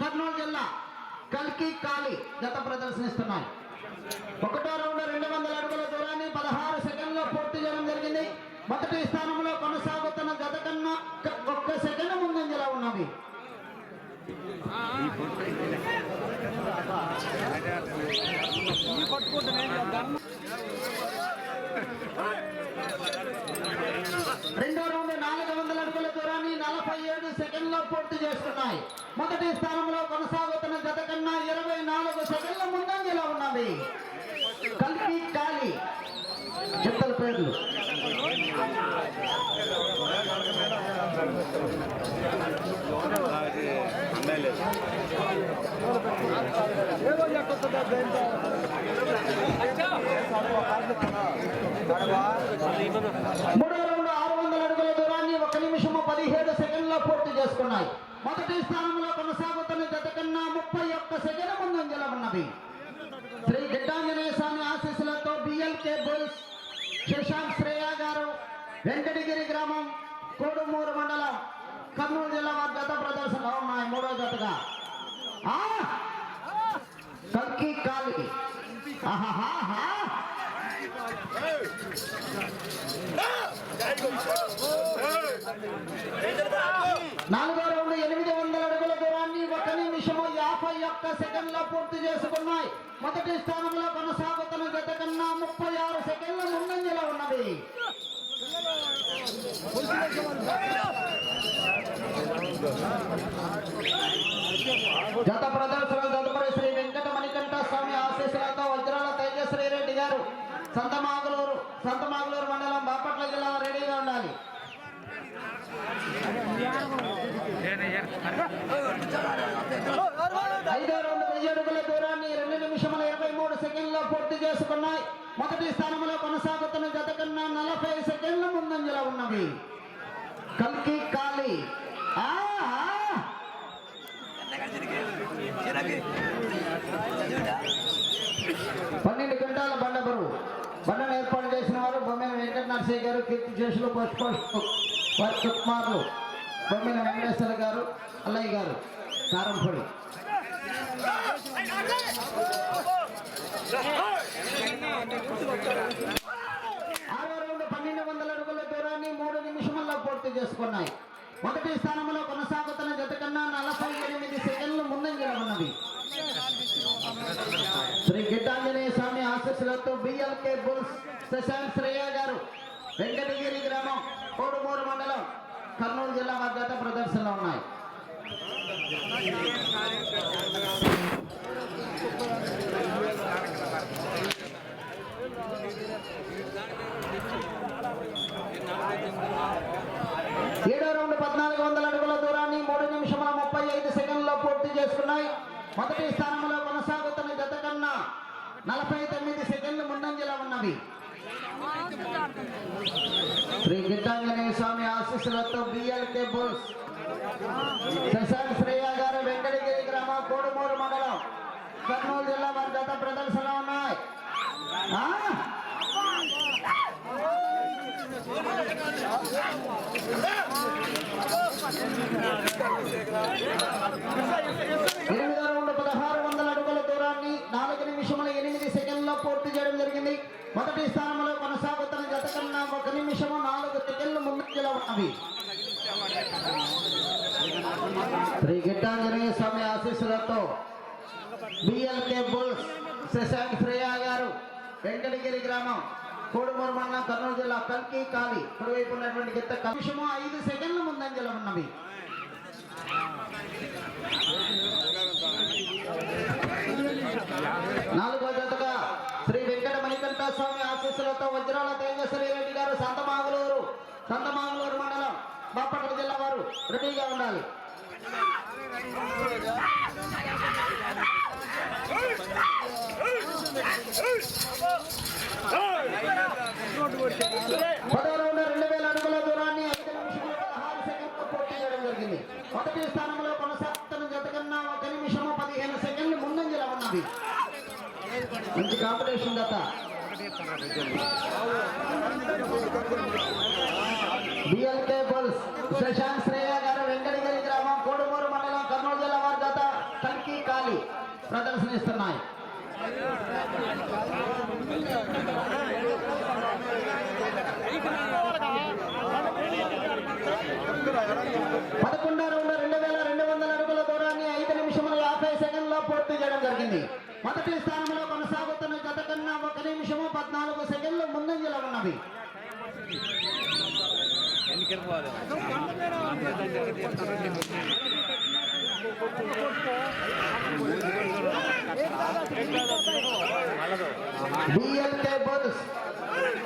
కర్నూలు జిల్లా కల్కి కాలి గత ప్రదర్శనిస్తున్నాయి ఒకటో రౌండ్ రెండు వందల అడుగుల దూరాన్ని పదహారు సెకండ్లో పూర్తి చేయడం జరిగింది. మొదటి స్థానంలో కొనసాగుతున్న గత కన్నా ఒక్క- ఒక్క సెకండ్ ముందంజలా ఉన్నవి రెండో రౌండ్ నాలుగు వందల అడుగుల దూరాన్ని నలభై ఏడు సెకండ్లో పూర్తి చేస్తున్నాయి. మొదటి స్థానంలో కొనసాగుతున్న గత కన్నా ఇరవై నాలుగు సెకండ్ల ముందంజలో ఉన్నవి కల్పి కాలి. చెత్తల పేర్లు. మూడో రెండు ఆరు వందల అడుగుల దూరాన్ని ఒక నిమిషము పదిహేడు సెకండ్లో పూర్తి చేసుకున్నాయి మొదటి స్థానంలో కొనసాగుతున్న గత కన్నా ముప్పై ఒక్క సెకండ్ ముందంజలో ఉన్నవి శ్రీ గిడ్డాంజనేయ స్వామి ఆశీస్సులతో బిఎల్కే బుల్స్ శశాంక్ శ్రేయ గారు వెంకటగిరి గ్రామం కోడుమూరు మండలం కర్నూలు జిల్లా వారి గత ప్రదర్శనలో ఉన్నాయి మూడో జతగా. ఆ! కల్కి. కాలి నాలుగో రౌండ్ ఎనిమిది వందల అడుగుల దూరాన్ని ఒక నిమిషము యాభై ఒక్క సెకండ్ల పూర్తి చేసుకున్నాయి. మొదటి స్థానంలో కొనసాగుతున్న గత కన్నా ముప్పై ఆరు సెకండ్ల ముందంజలో ఉన్నది గత ప్రదర్శన తదుపరి శ్రీ వెంకట మణికంఠ స్వామి ఆశీస్సులతో వజ్రాల తేజశ్రీ రెడ్డి గారు సంతమాగులూరు సంతమాగులూరు మండలం బాపట్ల జిల్లా రెడీగా ఉండాలి ఐదో రౌండ్ వెయ్యి అడుగుల దూరాన్ని రెండు నిమిషముల ఇరవై మూడు సెకండ్లో పూర్తి చేసుకున్నాయి మొదటి స్థానంలో కొనసాగుతున్న జత కన్నా నలభై సెకండ్ల ముందంజలో ఉన్నవి కల్కి కాలి పన్నెండు గంటల బండ బరువు బండను ఏర్పాటు చేసిన వారు బొమ్మిన వెంకట నరసయ్య గారు కీర్తి చేసులు పోస్ట్ పోస్ట్ వారి కుమారులు బొమ్మిన వెంకటేశ్వర గారు అల్లయ్య గారు కారంపొడి. ఆరో రౌండ్ పన్నెండు వందల అడుగుల దూరాన్ని మూడు నిమిషముల్లో పూర్తి చేసుకున్నాయి. మొదటి స్థానంలో కొనసాగుతున్న జత కన్నా నలభై ఎనిమిది సెకండ్లు ముందంజలో ఉన్నది. శ్రీ గిడ్డాంజనేయ స్వామి ఆశీస్సులతో బిఎల్కే బుల్స్ శశాంక్ శ్రేయ గారు వెంకటగిరి గ్రామం కోడుమూరు మండలం కర్నూలు జిల్లా వారి జత ప్రదర్శనలో ఉన్నాయి ఏడో రౌండ్ పద్నాలుగు వందల అడుగుల దూరాన్ని మూడు నిమిషముల ముప్పై ఐదు సెకండ్లో పూర్తి చేసుకున్నాయి మొదటి స్థానంలో కొనసాగుతున్న జత కన్నా నలభై తొమ్మిది సెకండ్లు ముందంజలో ఉన్నవి. శ్రీ గిడ్డాంజనేయ స్వామి ఆశీస్సులతో బిఎల్కే బోస్ శశాంక్ శ్రేయ గారు వెంకటగిరి గ్రామం కోడుమూరు మండలం కర్నూలు జిల్లా వారి జత ప్రదర్శన ఉన్నాయి ఆ? ఎనిమిదో రౌండ్ పదహారు వందల అడుగుల దూరాన్ని నాలుగు నిమిషముల ఎనిమిది సెకండ్లో పూర్తి చేయడం జరిగింది మొదటి స్థానంలో కొనసాగుతున్న గత కన్నా ఒక నిమిషము నాలుగు సెకండ్లు ముందంజలో ఉన్నవి శ్రీ గిట్టాంజనేయ స్వామి ఆశీస్సులతో బిఎల్కే బుల్స్ శశాంక్ శ్రేయ గారు వెంకటగిరి గ్రామం కోడుమూరు మండలం కర్నూలు జిల్లా కల్కి కాలి కుడివైపు ఉన్నటువంటి గిత్త నిమిషము ఐదు సెకండ్ల ముందంజలో ఉన్నవి. నాలుగో జతగా శ్రీ వెంకట మణికంఠ స్వామి ఆశీస్సులతో వజ్రాల తేజస్వరి రెడ్డి గారు సంతమాగులూరు సంతమాగులూరు మండలం బాపట్ల జిల్లా వారు రెడీగా ఉండాలి. పదో రౌండ్ రెండు వేల అడుగుల దూరాన్ని ఐదు నిమిషముల పదహారు సెకండ్లు పూర్తి చేయడం జరిగింది. మొదటి స్థానంలో కొనసాగుతున్న జత కన్నా ఒక నిమిషము పదిహేను సెకండ్లు ముందంజల ఉన్నది. మంచి కాంపిటీషన్ గత బుల్స్ శ్రేయ గారు వెంకటగిరి గ్రామం కోడుమూరు మండలం కర్నూలు జిల్లా వారి గత టంకీ కాలి ప్రదర్శనిస్తున్నాయి. పదకొండు రెండు రెండు వేల రెండు వందల అడుగుల దూరాన్ని ఐదు నిమిషముల యాభై సెకండ్లో పూర్తి చేయడం జరిగింది. మొదటి స్థానంలో కొనసాగుతున్న గత కన్నా ఒక నిమిషము పద్నాలుగు సెకండ్లు ముందంజలో ఉన్నవి బిఎల్కే బుల్స్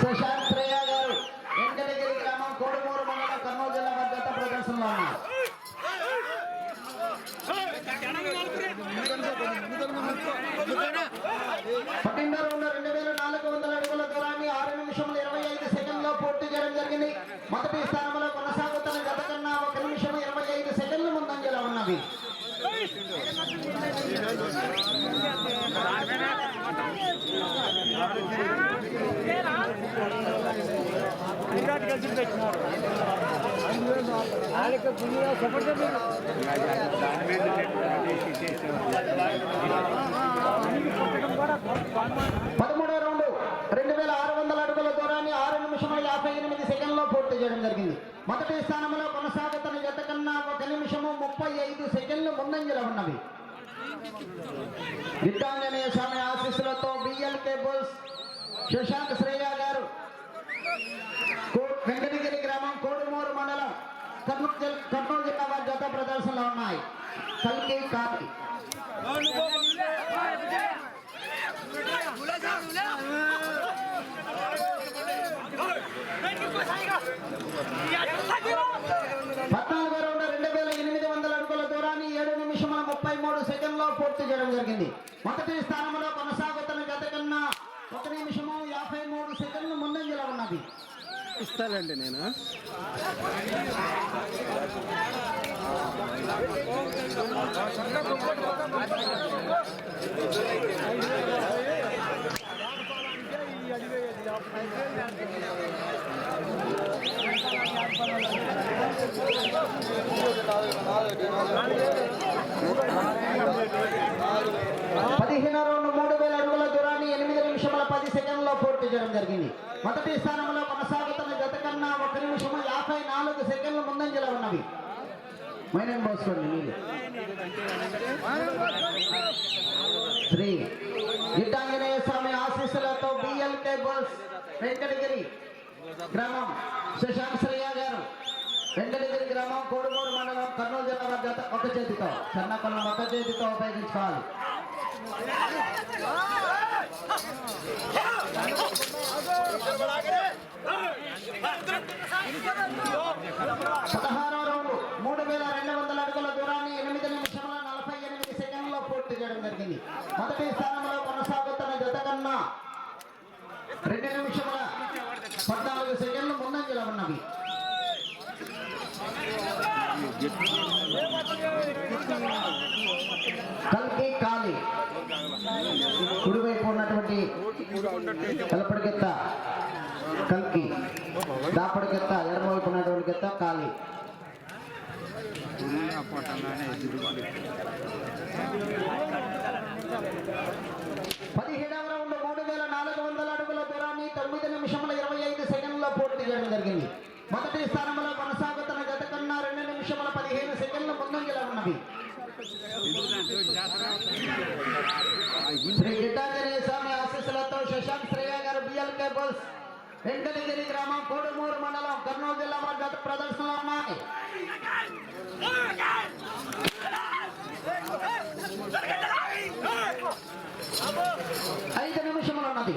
శశాంత్ శ్రేయ గారు వెంకటగిరి గ్రామం కోడుమూరు మండలం కర్నూలు జిల్లా వారి గత ప్రదర్శనలో ఉన్నారు పన్నెండు రౌండ్ రెండు వేల నాలుగు వందల అడుగుల దూరాన్ని ఆరు నిమిషముల ఇరవై ఐదు సెకండ్లో పూర్తి చేయడం జరిగింది మొదటి స్థానంలో కొనసాగుతున్న గత కన్నా ఒక నిమిషం ఇరవై ఐదు సెకండ్లు ముందంజలో ఉన్నవి కూడా కలిసి పెట్టినారు ఆయనకి పుణ్యంగా చెప్పండి పదమూడో రౌండ్ రెండు వేల ఆరు వందల అడుగుల దూరాన్ని ఆరు నిమిషముల యాభై ఎనిమిది సెకండ్లో చేయడం జరిగింది. మొదటి స్థానంలో కొనసాగుతున్న జత కన్నా ఒక నిమిషము ముప్పై ఐదు సెకండ్లు ముందంజలో ఉన్నవి. విద్యాంజనేయ స్వామి ఆశీస్సులతో బిఎల్కే బోల్స్ శశాంక్ శ్రేయ గారు వెంకటగిరి గ్రామం కోడుమూరు మండలం కర్నూలు జిల్లా కర్నూలు జిల్లా వారి జత ప్రదర్శనలో ఉన్నాయి. కల్కి కాపీ పద్నాలుగో రౌండ్ రెండు వేల ఎనిమిది వందల అడుగుల దూరాన్ని ఏడు నిమిషముల ముప్పై మూడు సెకండ్లో పూర్తి చేయడం జరిగింది. మొదటి స్థానంలో కొనసాగుతున్న గత కన్నా ఒక నిమిషము యాభై మూడు సెకండ్లు ముందంజలో ఉన్నది ఇస్తానండి నేను. పదిహేను రౌండ్ మూడు వేల అడుగుల దూరాన్ని ఎనిమిది నిమిషముల పది సెకండ్లో పూర్తి చేయడం జరిగింది. మొదటి స్థానంలో కొనసాగుతున్న గత కన్నా ఒక నిమిషము యాభై నాలుగు సెకండ్ల ముందంజలో ఉన్నవి. మైనం పోసుకోండి మీరు శ్రీ గిడ్డాంజనేయ స్వామి ఆశీస్సులతో బిఎల్కే బోల్స్ వెంకటగిరి గ్రామం. శశాంక్ శ్రేయ గారు వెంకటగిరి గ్రామం కోడుమూరు మండలం కర్నూలు జిల్లా వారి ఒక చేతితో సన్నకొల్లం ఒక చేతితో ఉపయోగించుకోవాలి పదహారో రౌండ్ మూడు వేల రెండు వందల అడుగుల దూరాన్ని ఎనిమిది నిమిషముల నలభై ఎనిమిది సెకండ్లో పూర్తి చేయడం జరిగింది మొదటి స్థానంలో కొనసాగుతున్న జత కన్నా రెండు నిమిషముల పద్నాలుగు సెకండ్లు ముందంజలో ఉన్నవి కల్కి కాలి కుడివైపు ఉన్నటువంటి కలపడికెత్త. కల్కి. దాపడికెత్త. ఎడమవైపు ఉన్నటువంటి గెత్త కాలి. పదిహేడవ రౌండ్ మూడు వేల నాలుగు వందల అడుగుల దూరాన్ని తొమ్మిది నిమిషముల ఇరవై ఐదు సెకండ్లో పూర్తి చేయడం జరిగింది. మొదటి స్థానంలో కొనసాగుతున్న గత కన్నా రెండు నిమిషముల పదిహేను సెకండ్లు ముందంజలో ఉన్నవి శ్రీ గిడ్డాంజనేయ స్వామి ఆశీస్సులతో శశాంక్ శ్రేయ టేబుల్స్. వెంకటగిరి గ్రామం కోడుమూరు మండలం కర్నూలు జిల్లా వారి గత ప్రదర్శనలు ఉన్నాయి. ఐదు నిమిషములు ఉన్నది.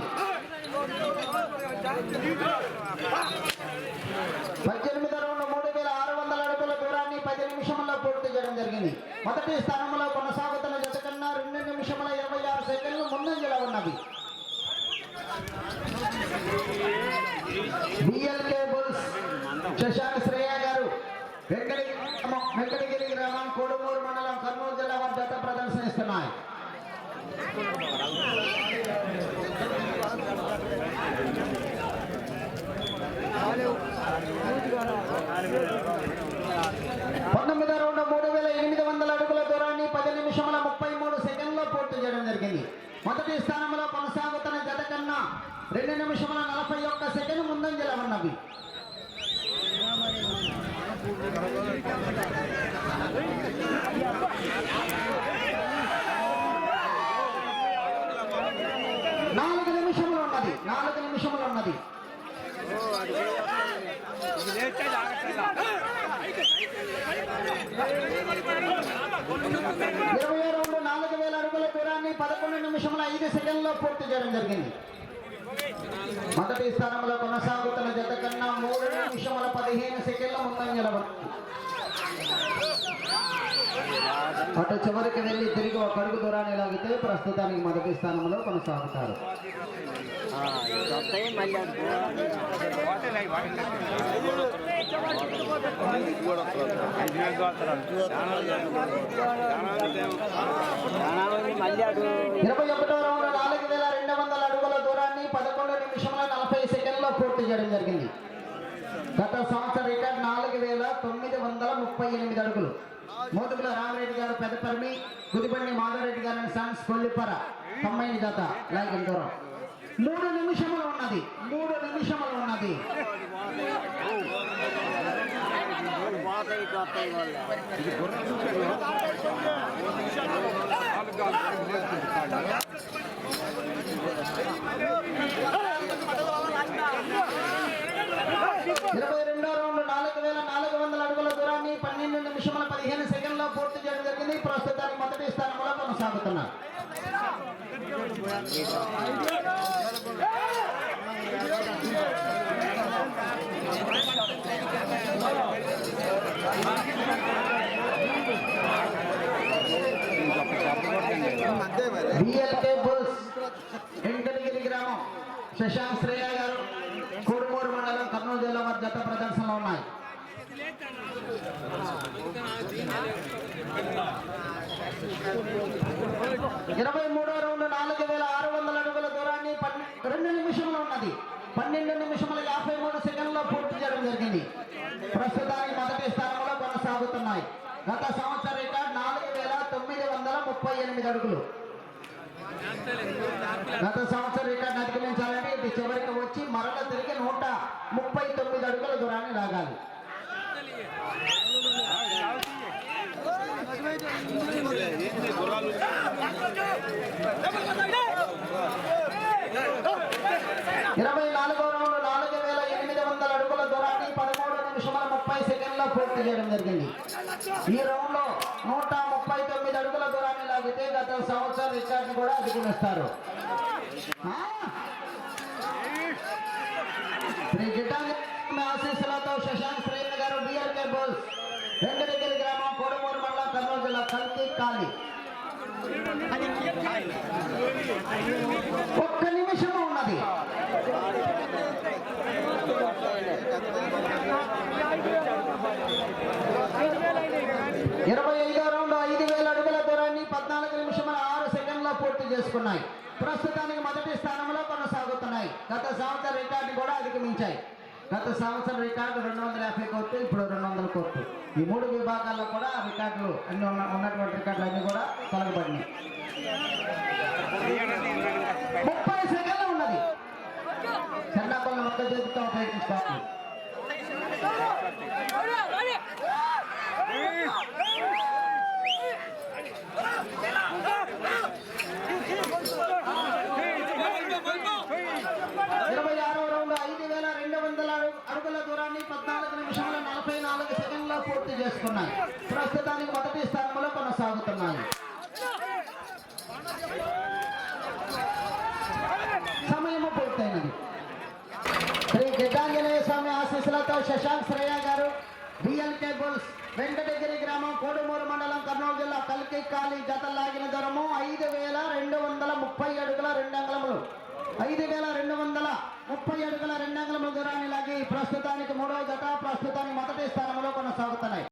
పద్దెనిమిది రెండు మూడు వేల ఆరు వందల అడుగుల దూరాన్ని పది నిమిషంలో పూర్తి చేయడం జరిగింది. మొదటి స్థానంలో కొనసాగుతున్న జత కన్నా రెండు నిమిషముల ఇరవై ఆరు సెకండ్లు ముందంజలో ఉన్నది ఉన్నాయి పంతొమ్మిదో రెండు మూడు వేల ఎనిమిది వందల అడుగుల దూరాన్ని పది నిమిషముల ముప్పై మూడు సెకండ్లో పూర్తి చేయడం జరిగింది. మొదటి స్థానంలో కొనసాగుతున్న జత కన్నా రెండు నిమిషముల నలభై ఒక్క సెకండ్ ముందంజల ఉన్నవి. ఇరవై రెండు నాలుగు వేల అడుగుల దూరాన్ని పదకొండు నిమిషముల ఐదు సెకండ్లో పూర్తి చేయడం జరిగింది. మొదటి స్థానంలో కొనసాగుతున్న జత కన్నా మూడు నిమిషముల పదిహేను సెకండ్ల ముందంజల అటు చివరికి వెళ్ళి తిరిగి ఒక అడుగు దూరాన్ని లాగితే ప్రస్తుతానికి మొదటి స్థానంలో కొనసాగుతారు. ఇరవై ఒకటో రౌండ్ నాలుగు వేల రెండు వందల అడుగుల దూరాన్ని పదకొండు నిమిషముల నలభై సెకండ్లో పూర్తి చేయడం జరిగింది. గత సంవత్సర రికార్డ్ నాలుగు వేల తొమ్మిది వందల ముప్పై ఎనిమిది అడుగులు. మోతుకుల రామరెడ్డి గారు పెద్దపల్లి గుదిబండి మాధవరెడ్డి గారు సన్స్ కొల్లిపర తొంభైని జత లైక్ దూరం. మూడు నిమిషములు ఉన్నది మూడు నిమిషములు ఉన్నది. ఇరవై రెండో నాలుగు వేల నాలుగు వందల అడుగుల దూరాన్ని పన్నెండు నిమిషముల పదిహేను సెకండ్లో పూర్తి చేయడం జరిగింది. ప్రస్తుతానికి మొదటి స్థానంలో కొనసాగుతున్నారు బిఎల్కే బుల్స్ వెంకటగిరి గ్రామం. శశాంక్ శ్రేయ గారు కోడుమూరు మండలం కర్నూలు జిల్లా వారి జత ప్రదర్శనలో ఉన్నాయి ఇరవై మూడో రౌండ్ నాలుగు వేల ఆరు వందల అడుగుల దూరాన్ని రెండు నిమిషంలో ఉన్నది. పన్నెండు నిమిషముల యాభై మూడు సెకండ్లో పూర్తి చేయడం జరిగింది. ప్రస్తుతానికి మొదటి స్థానంలో కొనసాగుతున్నాయి. గత సంవత్సర రికార్డ్ నాలుగు వేల తొమ్మిది వందల ముప్పై ఎనిమిది అడుగులు. గత సంవత్సరం రికార్డు అధిగమించాలంటే ఇది చివరికి వచ్చి మరల తిరిగి నూట ముప్పై తొమ్మిది అడుగుల దూరాన్ని లాగాలి. ఇరవై నాలుగో రౌండ్ నాలుగు వేల ఎనిమిది వందల అడుగుల దూరాన్ని పదమూడు నిమిషముల ముప్పై సెకండ్లో పూర్తి చేయడం జరిగింది. ఈ రౌండ్లో నూట ముప్పై తొమ్మిది అడుగుల దూరాన్ని లాగితే గత సంవత్సరం రికార్డు కూడా అధిగమిస్తారు ఒక్క నిమిషం ఉన్నది. ఇరవై ఐదో రౌండ్ ఐదు వేల అడుగుల దూరాన్ని పద్నాలుగు నిమిషముల ఆరు సెకండ్ల పూర్తి చేసుకున్నాయి. ప్రస్తుతానికి మొదటి స్థానంలో కొనసాగుతున్నాయి. గత సంవత్సరం రికార్డు కూడా అధిగమించాయి. గత సంవత్సరం రికార్డు రెండు వందల యాభై కోట్లు ఇప్పుడు రెండు వందల కోట్లు. ఈ మూడు విభాగాల్లో కూడా రికార్డులు అన్ని ఉన్న ఉన్నటువంటి రికార్డులు అన్నీ కూడా తొలగబడినాయి ముప్పై సెకండ్లు ఉన్నది చెన్నాపల్లి ఒక్క చేతితో ఇరవై ఆరో రౌండ్ ఐదు వేల రెండు వందల అడుగు- అడుగుల దూరాన్ని పద్నాలుగు నిమిషాల నలభై నాలుగు సెకండ్ల పూర్తి చేసుకున్నాయి. ప్రస్తుతానికి మొదటి స్థానంలో కొనసాగుతున్నాయి సమయము పూర్తయినది శ్రీ గిడ్డాంజనేయ అధ్యక్షులతో శశాంక్ శ్రేయ గారు బిఎల్కే బుల్స్ వెంకటగిరి గ్రామం కోడుమూరు మండలం కర్నూలు జిల్లా కల్కి కాలి జత లాగిన దూరము ఐదు వేల రెండు వందల ముప్పై అడుగుల రెండు అంగుళములు. ఐదు వేల రెండు వందల ముప్పై అడుగుల రెండు అంగుళముల దూరాన్ని లాగి ప్రస్తుతానికి మూడవ జత ప్రస్తుతానికి మొదటి స్థానంలో కొనసాగుతున్నాయి.